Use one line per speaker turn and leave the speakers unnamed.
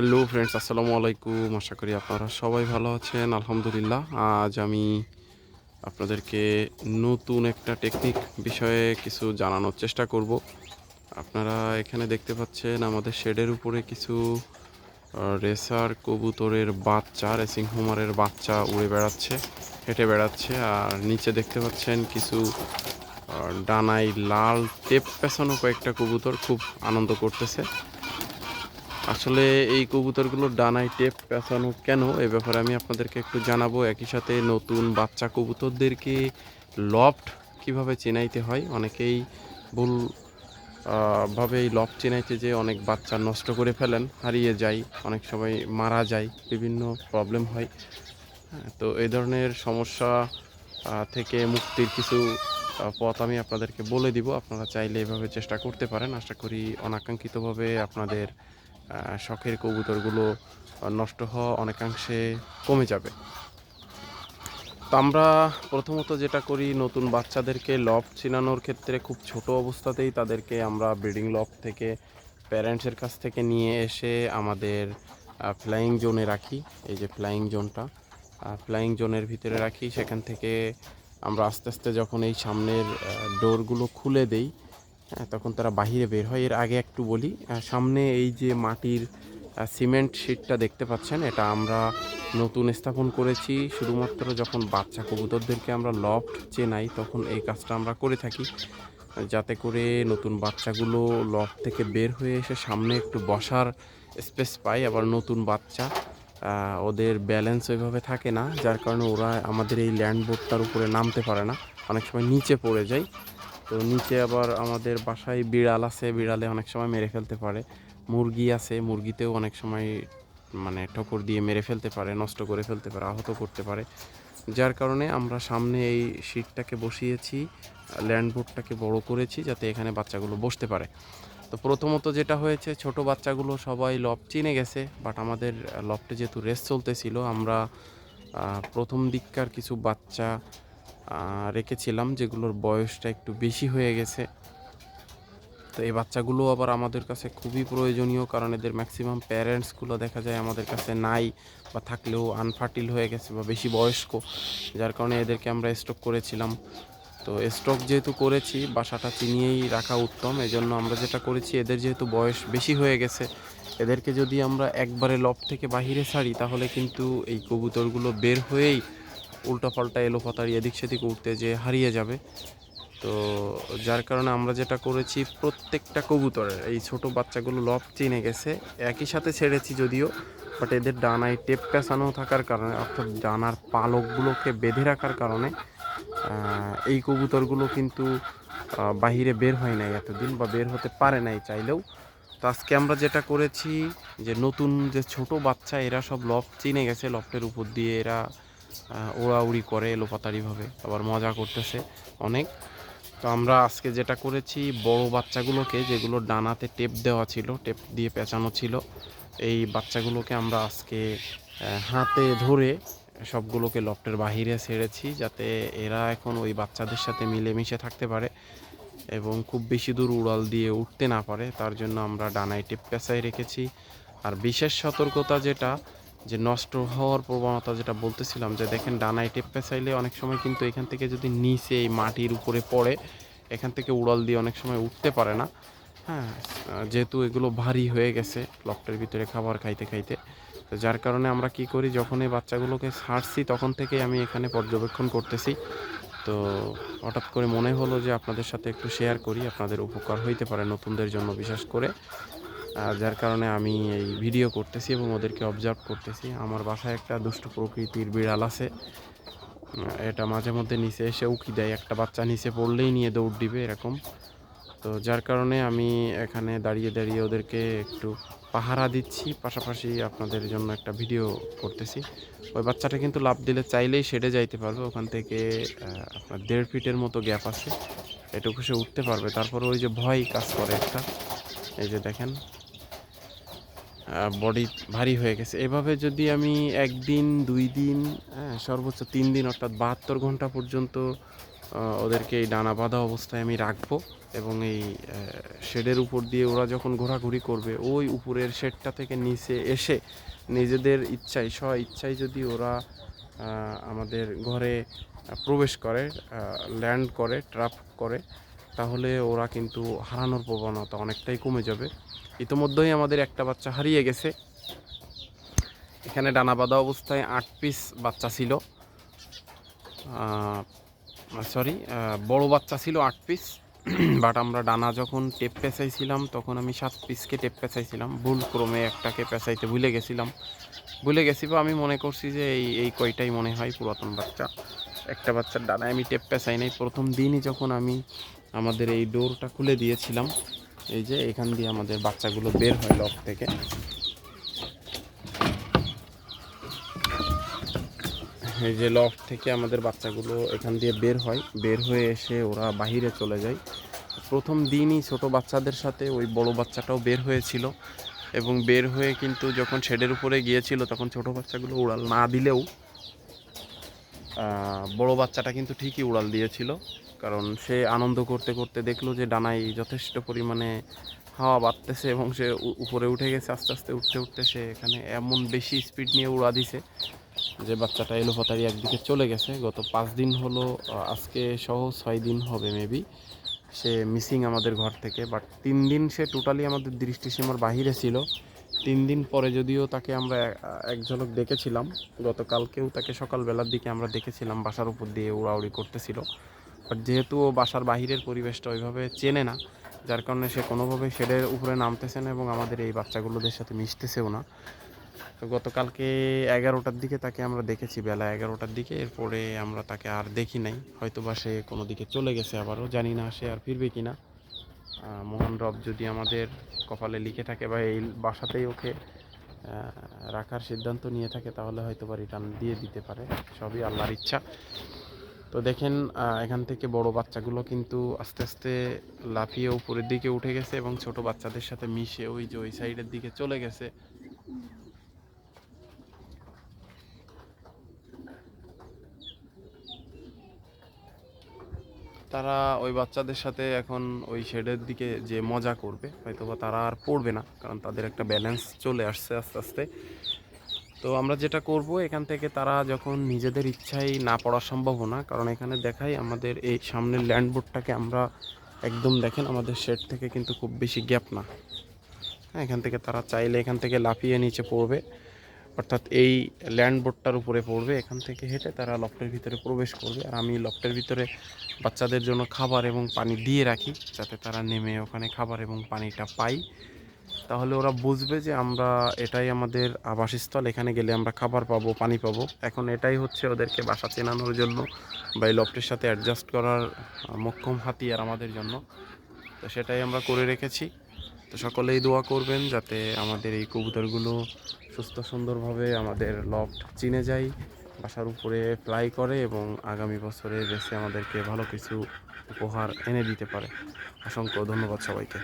Hello friends আসসালামু আলাইকুম। আশা করি আপনারা সবাই ভালো আছেন, আলহামদুলিল্লাহ। আজ আমি আপনাদেরকে নতুন একটা টেকনিক বিষয়ে কিছু জানানোর চেষ্টা করব। আপনারা এখানে দেখতে পাচ্ছেন আমাদের শেডের উপরে কিছু রেসার কবুতরের বাচ্চা রেসিং হোমারের বাচ্চা উড়ে বেড়াচ্ছে, হেঁটে বেড়াচ্ছে। আর নিচে দেখতে পাচ্ছেন কিছু ডানায় লাল টেপ পেছানো কয়েকটা কবুতর খুব আনন্দ করতেছে। আসলে এই কবুতরগুলোর ডানায় টেপ পেঁচানো কেন? এ ব্যাপারে আমি আপনাদেরকে একটু জানাব। একই সাথে নতুন বাচ্চা কবুতরদেরকে লফট কীভাবে চেনাইতে হয়? অনেকেই ভুল ভাবে এই লফট চেনাইতে যে অনেক বাচ্চা নষ্ট করে ফেলেন, হারিয়ে যায়, অনেক সময় মারা যায়, বিভিন্ন প্রবলেম হয়। তো এই ধরনের সমস্যা থেকে মুক্তির কিছু পথ আমি আপনাদেরকে বলে দিব। আপনারা চাইলে এভাবে চেষ্টা করতে পারেন। আশা করি অনাকাঙ্ক্ষিতভাবে আপনাদের শখের কবুতরগুলো নষ্ট হওয়া অনেকাংশে কমে যাবে। তো আমরা প্রথমত যেটা করি, নতুন বাচ্চাদেরকে লফ চিনানোর ক্ষেত্রে খুব ছোট অবস্থাতেই তাদেরকে আমরা ব্রিডিং লফ থেকে, প্যারেন্টসের কাছ থেকে নিয়ে এসে আমাদের ফ্লাইং জোনে রাখি। এই যে ফ্লাইং জোনটা ফ্লাইং জোনের ভিতরে রাখি। সেখান থেকে আমরা আস্তে আস্তে যখন এই সামনের ডোরগুলো খুলে দেই তখন তারা বাহিরে বের হয়। এর আগে একটু বলি সামনে এই যে মাটির সিমেন্ট শিটটা দেখতে পাচ্ছেন, এটা আমরা নতুন স্থাপন করেছি। শুধুমাত্র যখন বাচ্চা কবুতরদেরকে আমরা লফট চেনাই, তখন এই কাজটা আমরা করে থাকি। যাতে করে নতুন বাচ্চাগুলো লফট থেকে বের হয়ে এসে সামনে একটু বসার স্পেস পায়। আবার নতুন বাচ্চা ওদের ব্যালেন্স ওইভাবে থাকে না, যার কারণে ওরা আমাদের এই ল্যান্ড বোর্ডটার উপরে নামতে পারে না। অনেক সময় নিচে পড়ে যায়। তো নিচে আবার আমাদের বাসায় বিড়াল আছে, বিড়ালে অনেক সময় মেরে ফেলতে পারে। মুরগি আছে, মুরগিতেও অনেক সময় মানে ঠোকর দিয়ে মেরে ফেলতে পারে, নষ্ট করে ফেলতে পারে, আহত করতে পারে। যার কারণে আমরা সামনে এই শীটটাকে বসিয়েছি ল্যান্ডবোর্ডটাকে বড় করেছি যাতে এখানে বাচ্চাগুলো বসতে পারে। তো প্রথমত যেটা হয়েছে, ছোট বাচ্চাগুলো সবাই লব চিনে গেছে, বাট আমাদের লবটে যেহেতু রেস চলতেছিল, আমরা প্রথম দিককার কিছু বাচ্চা রেখেছিলাম, যেগুলোর বয়সটা একটু বেশি হয়ে গেছে। তো এই বাচ্চাগুলো আবার আমাদের কাছে খুবই প্রয়োজনীয়, কারণ এদের ম্যাক্সিমাম প্যারেন্টসগুলো দেখা যায় আমাদের কাছে নাই বা থাকলেও আনফার্টিল হয়ে গেছে বা বেশি বয়স্ক, যার কারণে এদেরকে আমরা স্টক করেছিলাম। তো স্টক যেহেতু করেছি, বাসাটা চিনিয়েই রাখা উত্তম। এজন্য আমরা যেটা করেছি, এদের যেহেতু বয়স বেশি হয়ে গেছে, এদেরকে যদি আমরা একবারে লব থেকে বাহিরে ছাড়ি, তাহলে কিন্তু এই কবুতরগুলো বের হয়েই উল্টাপাল্টা এলো পাতারি, এদিক সেদিক উঠতে যে হারিয়ে যাবে। তো যার কারণে আমরা যেটা করেছি, প্রত্যেকটা কবুতরের, এই ছোট বাচ্চাগুলো লব চিনে গেছে, একই সাথে ছেড়েছি যদিও বাট এদের ডানায় টেপ পেঁচানো থাকার কারণে, অর্থাৎ ডানার পালকগুলোকে বেঁধে রাখার কারণে এই কবুতরগুলো কিন্তু বাহিরে বের হয় নাই এতদিন বা বের হতে পারে নাই চাইলেও। তো আজকে আমরা যেটা করেছি, যে নতুন যে ছোট বাচ্চা, এরা সব লফ চিনে গেছে লফটের উপর দিয়ে এরা আহ, ওড়াউড়ি করে এলোপাতাড়িভাবে আবার মজা করতেছে অনেক। তো আমরা আজকে যেটা করেছি বড় বাচ্চাগুলোকে যেগুলো ডানাতে টেপ দেওয়া ছিল টেপ দিয়ে পেঁচানো ছিল এই বাচ্চাগুলোকে আমরা আজকে হাতে ধরে সবগুলোকে লফটের বাহিরে ছেড়েছি যাতে এরা এখন ওই বাচ্চাদের সাথে মিলেমিশে থাকতে পারে এবং খুব বেশি দূর উড়াল দিয়ে উঠতে না পারে। তার জন্য আমরা ডানায় টেপ পেঁচাই রেখেছি। আর বিশেষ সতর্কতা যেটা যে নষ্ট হওয়ার প্রবণতা যেটা বলতেছিলাম, যে দেখেন ডানায় টেপ পেঁচাইলে অনেক সময় কিন্তু এখান থেকে যদি নিচে এই মাটির উপরে পড়ে, এখান থেকে উড়াল দিয়ে অনেক সময় উঠতে পারে না। হ্যাঁ যেহেতু এগুলো ভারী হয়ে গেছে লকটের ভিতরে খাবার খাইতে খাইতে, তো যার কারণে আমরা কি করি যখন এই বাচ্চাগুলোকে ছাড়ছি তখন থেকেই আমি এখানে পর্যবেক্ষণ করতেছি। তো হঠাৎ করে মনে হলো যে আপনাদের সাথে একটু শেয়ার করি, আপনাদের উপকার হইতে পারে নতুনদের জন্য বিশেষ করে। আর যার কারণে আমি এই ভিডিও করতেছি এবং ওদেরকে অবজার্ভ করতেছি। আমার বাসায় একটা দুষ্ট প্রকৃতির বিড়াল আছে। এটা মাঝে মধ্যে নিচে এসে উকি দেয়। একটা বাচ্চা নিচে পড়লেই নিয়ে দৌড় দিবে এরকম। তো যার কারণে আমি এখানে দাঁড়িয়ে দাঁড়িয়ে ওদেরকে একটু পাহারা দিচ্ছি। পাশাপাশি আপনাদের জন্য একটা ভিডিও করতেছি। ওই বাচ্চাটা কিন্তু লাভ দিলে চাইলেই সেটে যাইতে পারবে। ওখান থেকে আপনার দেড় ফিটের মতো গ্যাপ আছে। এটুকু সে উঠতে পারবে। তারপরে ওই যে ভয় কাজ করে একটা। এই যে দেখেন বডি ভারী হয়ে গেছে। এভাবে যদি আমি একদিন, দুই দিন হ্যাঁ সর্বোচ্চ তিন দিন অর্থাৎ বাহাত্তর ঘণ্টা পর্যন্ত ওদেরকে এই ডানা বাঁধা অবস্থায় আমি রাখব এবং এই শেডের উপর দিয়ে ওরা যখন ঘোরাঘুরি করবে, ওই উপরের শেডটা থেকে নিচে এসে নিজেদের ইচ্ছায়, স্ব ইচ্ছায় যদি ওরা আমাদের ঘরে প্রবেশ করে ল্যান্ড করে ট্রাপ করে তাহলে ওরা কিন্তু হারানোর প্রবণতা অনেকটাই কমে যাবে। ইতোমধ্যেই আমাদের একটা বাচ্চা হারিয়ে গেছে। এখানে ডানা বাঁধা অবস্থায় আট পিস বাচ্চা ছিল। সরি বড় বাচ্চা ছিল আট পিস বাট আমরা ডানা যখন টেপ পেঁচাইছিলাম, তখন আমি সাত পিসকে টেপ পেঁচাইছিলাম। ভুল ক্রমে একটাকে পেঁচাইতে ভুলে গেছিলাম। ভুলে গেছি বা আমি মনে করছি যে এই এই কয়টাই মনে হয় পুরাতন বাচ্চা। একটা বাচ্চার ডানায় আমি টেপ পেঁচাই নাই। প্রথম দিনই যখন আমি আমাদের এই ডোরটা খুলে দিয়েছিলাম। এই যে এখান দিয়ে আমাদের বাচ্চাগুলো বের হয় লক থেকে। এই যে লক থেকে আমাদের বাচ্চাগুলো এখান দিয়ে বের হয়। বের হয়ে এসে ওরা বাহিরে চলে যায়। প্রথম দিনই ছোট বাচ্চাদের সাথে ওই বড় বাচ্চাটাও বের হয়েছিল। এবং বের হয়ে কিন্তু যখন শেডের উপরে গিয়েছিল, তখন ছোট বাচ্চাগুলো উড়াল না দিলেও বড় বাচ্চাটা কিন্তু ঠিকই উড়াল দিয়েছিল। কারণ সে আনন্দ করতে করতে দেখল যে ডানায় যথেষ্ট পরিমাণে হাওয়া বাড়তেছে এবং সে উপরে উঠে গেছে, আস্তে আস্তে উঠতে উঠতে সে এখানে এমন বেশি স্পিড নিয়ে উড়া দিছে যে বাচ্চাটা এলোপাতারি একদিকে চলে গেছে। গত পাঁচ দিন হলো আজকে সহ ছয় দিন হবে মেবি সে মিসিং আমাদের ঘর থেকে। বাট তিন দিন সে টোটালি আমাদের দৃষ্টিসীমার বাহিরে ছিল। তিন দিন পরে যদিও তাকে আমরা এক ঝলক দেখেছিলাম, গতকালকেও তাকে সকালবেলার দিকে আমরা দেখেছিলাম, বাসার উপর দিয়ে উড়াউড়ি করতেছিল। বাট যেহেতু ও বাসার বাহিরের পরিবেশটা ওইভাবে চেনে না, যার কারণে সে কোনোভাবে শেডের উপরে নামতেছে না এবং আমাদের এই বাচ্চাগুলোদের সাথে মিশতেছেও না। তো গতকালকে এগারোটার দিকে তাকে আমরা দেখেছি, বেলা এগারোটার দিকে। এরপরে আমরা তাকে আর দেখি নাই। হয়তো বা সে কোনো দিকে চলে গেছে আবারও, জানি না সে আর ফিরবে কি না মহান রব যদি আমাদের কপালে লিখে থাকে বা এই বাসাতেই ওকে রাখার সিদ্ধান্ত নিয়ে থাকে, তাহলে হয়তো বা রিটার্ন দিয়ে দিতে পারে। সবই আল্লাহর ইচ্ছা। তো দেখেন এখান থেকে বড় বাচ্চাগুলো কিন্তু আস্তে আস্তে লাফিয়ে উপরের দিকে উঠে গেছে এবং ছোট বাচ্চাদের সাথে মিশে ওই যে ওই সাইডের দিকে চলে গেছে। তারা ওই বাচ্চাদের সাথে এখন ওই শেডের দিকে যে মজা করবে হয়তো বা তারা আর পড়বে না, কারণ তাদের একটা ব্যালেন্স চলে আসছে আস্তে আস্তে। তো আমরা যেটা করব, এখান থেকে তারা যখন নিজেদের ইচ্ছায় না পড়া সম্ভাবনা কারণ এখানে দেখাই আমাদের এই সামনের ল্যান্ডবোর্ডটাকে আমরা একদম দেখেন আমাদের শেড থেকে কিন্তু খুব বেশি গ্যাপ না। হ্যাঁ এখান থেকে তারা চাইলে এখান থেকে লাফিয়ে নিচে পড়বে, অর্থাৎ এই ল্যান্ডবোর্ডটার উপরে পড়বে, এখান থেকে হেঁটে তারা লফটের ভিতরে প্রবেশ করবে। আর আমি লফটের ভিতরে বাচ্চাদের জন্য খাবার এবং পানি দিয়ে রাখি, যাতে তারা নেমে ওখানে খাবার এবং পানিটা পাই তাহলে ওরা বুঝবে যে আমরা এটাই আমাদের আবাসস্থল, এখানে গেলে আমরা খাবার পাবো, পানি পাবো। এখন এটাই হচ্ছে ওদেরকে বাসা চেনানোর জন্য বা এই লফটের সাথে অ্যাডজাস্ট করার মোক্ষম হাতিয়ার আমাদের জন্য। তো সেটাই আমরা করে রেখেছি। তো সকলেই দোয়া করবেন যাতে আমাদের এই কবুতরগুলো সুস্থ সুন্দরভাবে আমাদের লফট চিনে যায়, বাসার উপরে ফ্লাই করে এবং আগামী বছরে বেশি আমাদেরকে ভালো কিছু উপহার এনে দিতে পারে। অসংখ্য ধন্যবাদ সবাইকে।